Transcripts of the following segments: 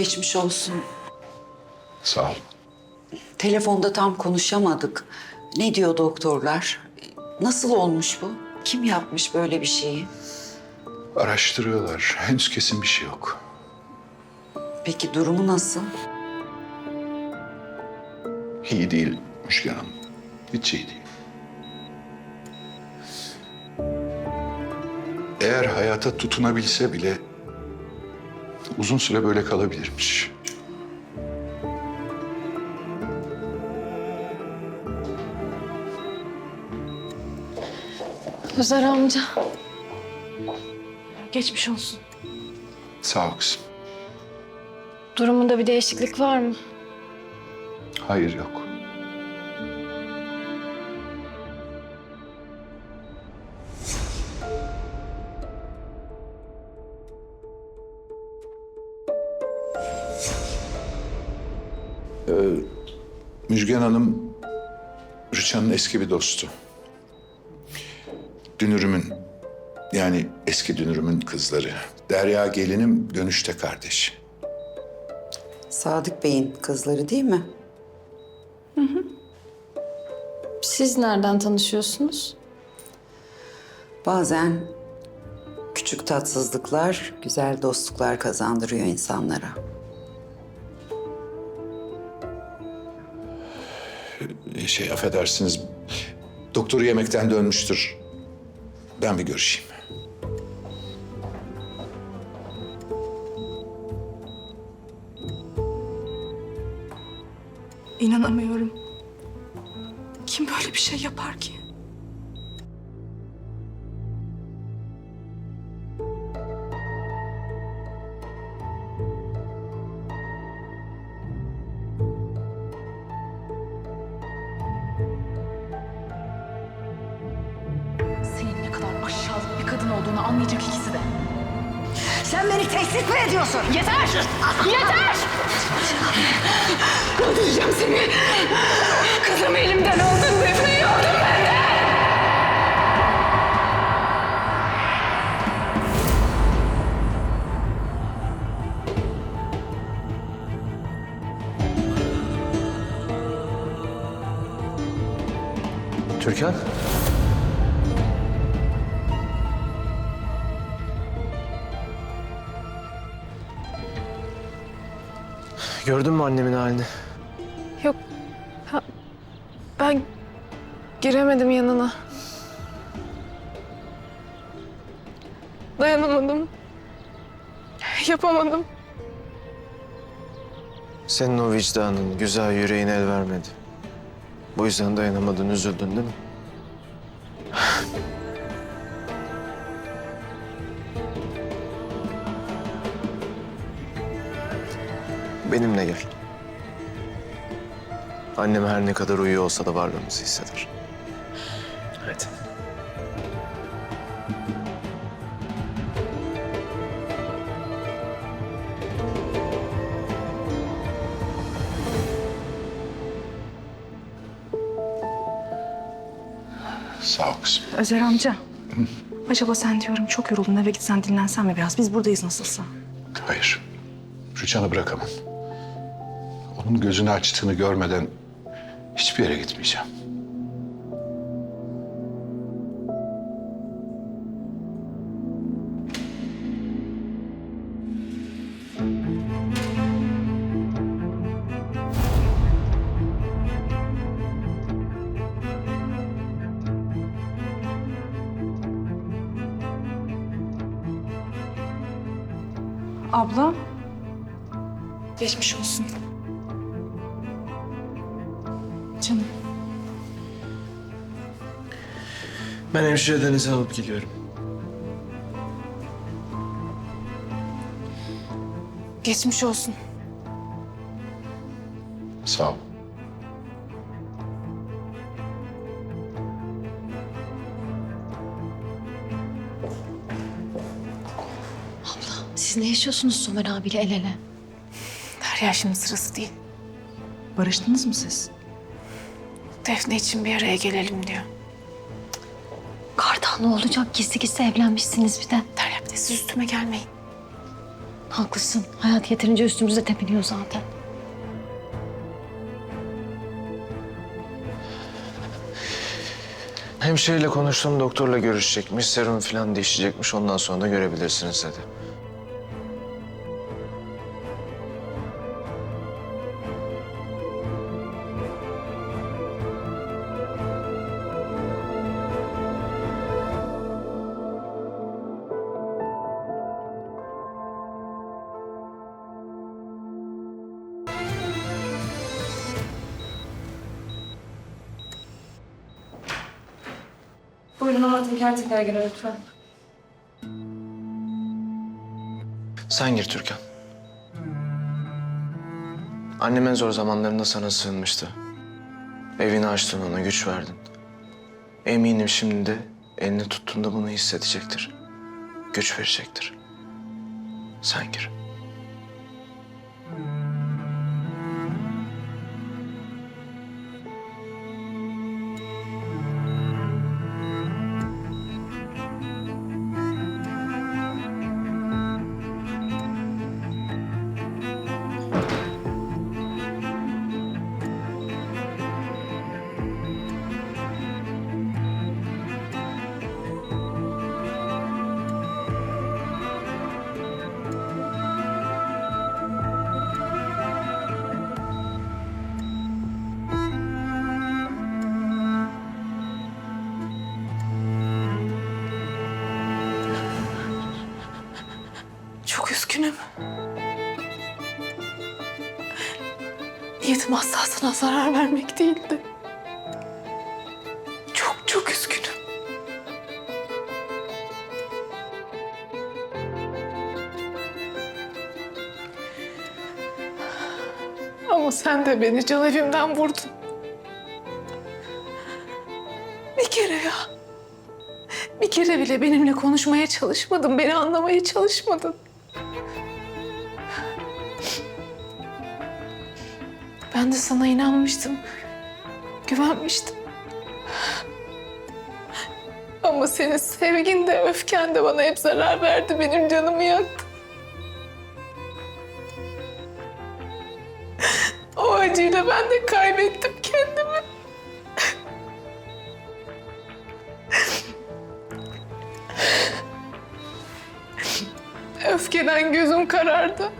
Geçmiş olsun. Sağ ol. Telefonda tam konuşamadık. Ne diyor doktorlar? Nasıl olmuş bu? Kim yapmış böyle bir şeyi? Araştırıyorlar. Henüz kesin bir şey yok. Peki durumu nasıl? İyi değil Müşken Hanım. Hiç iyi değil. Eğer hayata tutunabilse bile uzun süre böyle kalabilirmiş. Özer amca. Geçmiş olsun. Sağ ol kızım. Durumunda bir değişiklik var mı? Hayır yok. Ee, Müjgan Hanım, Rüçhan'ın eski bir dostu. Dünürümün, yani eski dünürümün kızları. Derya gelinim dönüşte kardeşi. Sadık Bey'in kızları değil mi? Siz nereden tanışıyorsunuz? Bazen küçük tatsızlıklar güzel dostluklar kazandırıyor insanlara. Şey affedersiniz, doktoru yemekten dönmüştür. Ben bir görüşeyim. İnanamıyorum. Kim böyle bir şey yapar ki? Olduğunu anlayacak ikisi de. Sen beni tehdit mi ediyorsun? Yeter! Yeter! Öldüreceğim seni. Kızımı elimden aldın, nefreyi aldın benden. Türkan? Gördün mü annemin halini? Yok. Ha, ben giremedim yanına. Dayanamadım. Yapamadım. Senin o vicdanın, güzel yüreğin el vermedi. Bu yüzden dayanamadın, üzüldün değil mi? Benimle gel. Annem her ne kadar uyuyor olsa da varlığımızı hisseder. Hadi. Sağ ol kızım. Özer amca. Acaba sen diyorum çok yoruldun eve gitsen dinlensen mi biraz? Biz buradayız nasılsa. Hayır. Rüçhan'ı bırakamam. Onun gözünü açtığını görmeden hiçbir yere gitmeyeceğim. Abla. Geçmiş olsun. Ben hemşire Deniz'i alıp geliyorum. Geçmiş olsun. Sağ ol. Siz ne yaşıyorsunuz Somer abiyle el ele? Derya şimdi sırası değil. Barıştınız mı siz? Defne için bir araya gelelim diyor. Ne olacak? Gizli gizli evlenmişsiniz bir de. Derya bir de siz üstüme gelmeyin. Haklısın. Hayat yeterince üstümüze tepiniyor zaten. Hemşireyle konuştum, doktorla görüşecekmiş, serum falan değişecekmiş. Ondan sonra da görebilirsiniz dedi. Buyurun ama teker teker lütfen. Sen gir Türkan. Annem en zor zamanlarında sana sığınmıştı. Evini açtın ona, güç verdin. Eminim şimdi de elini tuttuğunda bunu hissedecektir. Güç verecektir. Sen gir. Üzgünüm. Niyetim asla sana zarar vermek değildi. Çok çok üzgünüm. Ama sen de beni can evimden vurdun. Bir kere ya. Bir kere bile benimle konuşmaya çalışmadın, beni anlamaya çalışmadın. Ben de sana inanmıştım, güvenmiştim. Ama senin sevgin de öfken de bana hep zarar verdi, benim canımı yaktı. O acıyla ben de kaybettim kendimi. Öfkeden gözüm karardı.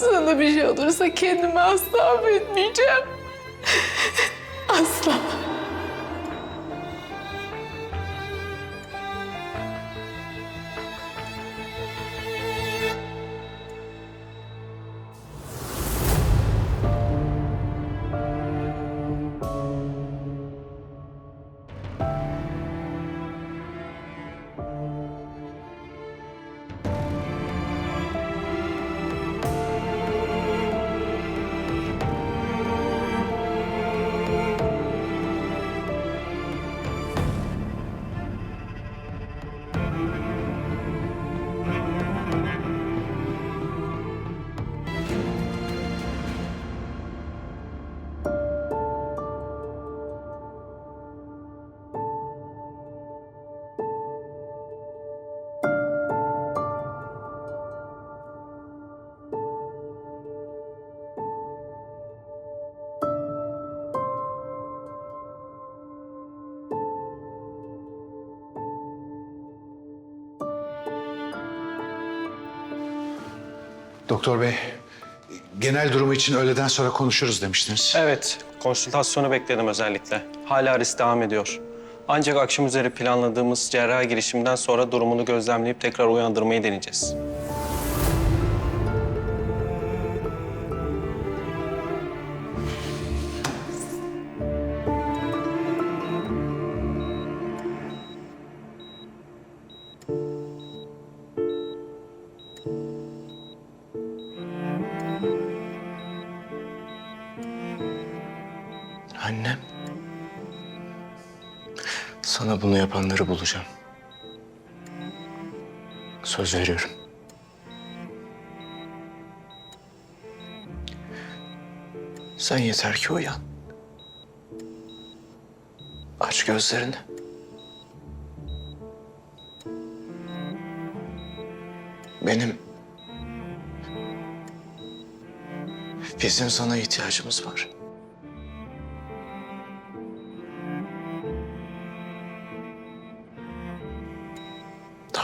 Sana bir şey olursa kendimi asla affetmeyeceğim. Asla. Doktor bey, genel durumu için öğleden sonra konuşuruz demiştiniz. Evet, konsültasyonu bekledim özellikle. Hala risk devam ediyor. Ancak akşam üzeri planladığımız cerrahi girişimden sonra durumunu gözlemleyip tekrar uyandırmayı deneyeceğiz. Sana bunu yapanları bulacağım. Söz veriyorum. Sen yeter ki uyan. Aç gözlerini. Benim... Bizim sana ihtiyacımız var.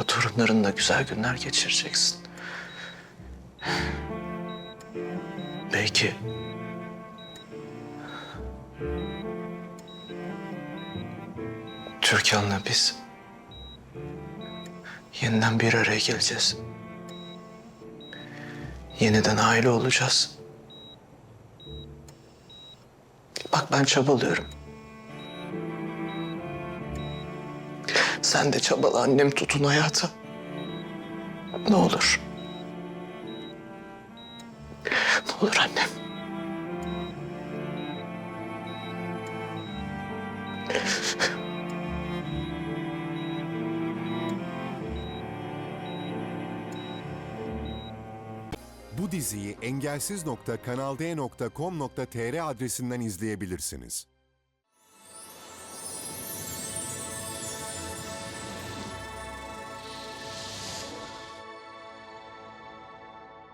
Daha torunlarınla güzel günler geçireceksin. Belki Türkan'la biz yeniden bir araya geleceğiz. Yeniden aile olacağız. Bak ben çabalıyorum. Sen de çabala annem tutun hayata. Ne olur. Ne olur annem. Bu diziyi engelsiz.kanalde.com.tr adresinden izleyebilirsiniz.